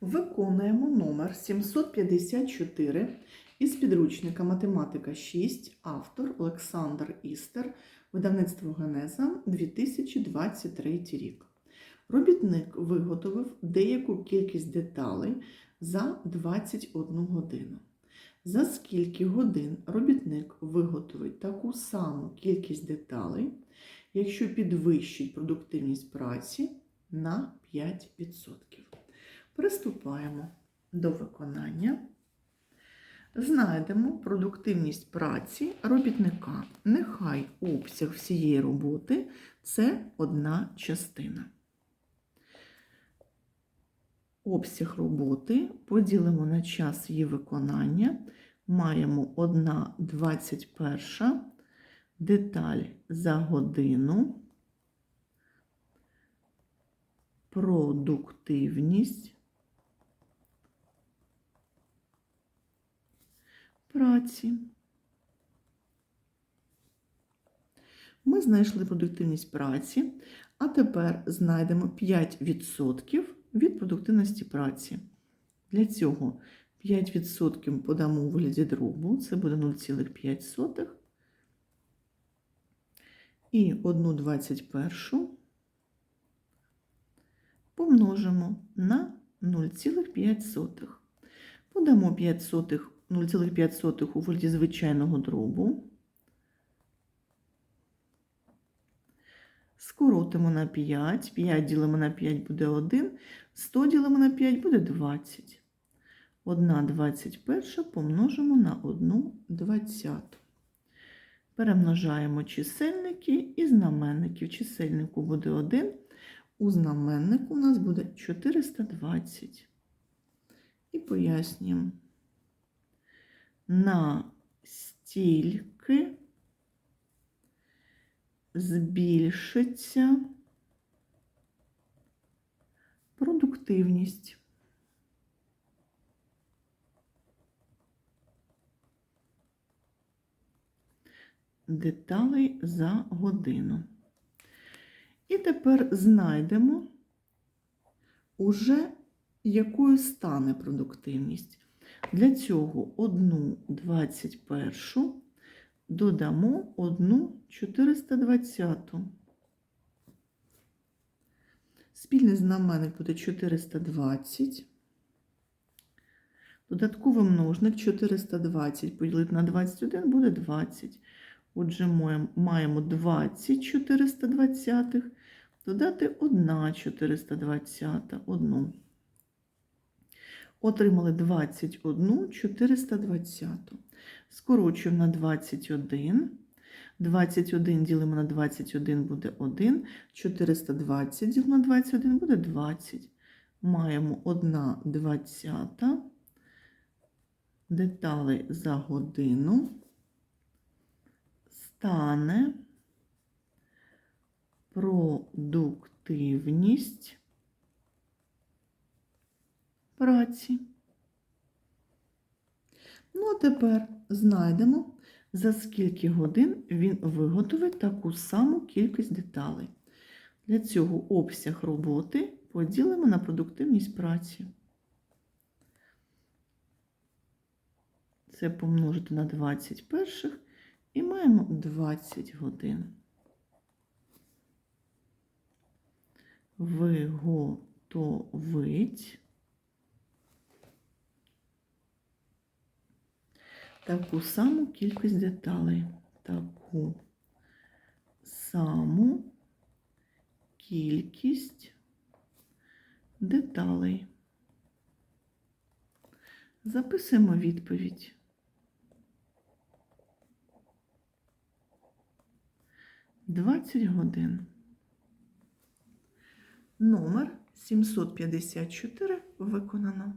Виконуємо номер 754 із підручника Математика 6, автор Олександр Істер, видавництво Генеза 2023 рік. Робітник виготовив деяку кількість деталей за 21 годину. За скільки годин робітник виготовить таку саму кількість деталей, якщо підвищить продуктивність праці на 5%? Приступаємо до виконання. Знайдемо продуктивність праці робітника. Нехай обсяг всієї роботи це одна частина. Обсяг роботи поділимо на час її виконання. Маємо 1 21 деталь за годину. Продуктивність праці. Ми знайшли продуктивність праці, а тепер знайдемо 5% від продуктивності праці. Для цього 5% подамо у вигляді дробу, це буде 0,5. І 1,21 помножимо на 0,5. Подамо 5 сотих 0,5 у вигляді звичайного дробу. Скоротимо на 5. 5 ділимо на 5 буде 1. 100 ділимо на 5 буде 20. 1 21 помножимо на 1 20. Перемножаємо чисельники і знаменники. В чисельнику буде 1. У знаменнику у нас буде 420. І пояснюємо на стільки збільшиться продуктивність. Деталей за годину. І тепер знайдемо уже якою стане продуктивність. Для цього 1 21 додамо 1 420. Спільний знаменник буде 420. Додатковий множник 420 поділити на 21 буде 20. Отже, маємо 20 420, додати 1 420, 1. Отримали 21 420. Скорочуємо на 21. 21 ділимо на 21 буде 1. 420 ділимо на 21 буде 20. Маємо 1 двадцята деталей за годину. Стане продуктивність праці. Ну, а тепер знайдемо, за скільки годин він виготовить таку саму кількість деталей. Для цього обсяг роботи поділимо на продуктивність праці. Це помножити на 21 і маємо 20 годин. Виготовить таку саму кількість деталей. Таку саму кількість деталей. Записуємо відповідь. Двадцять годин. Номер 754 виконано.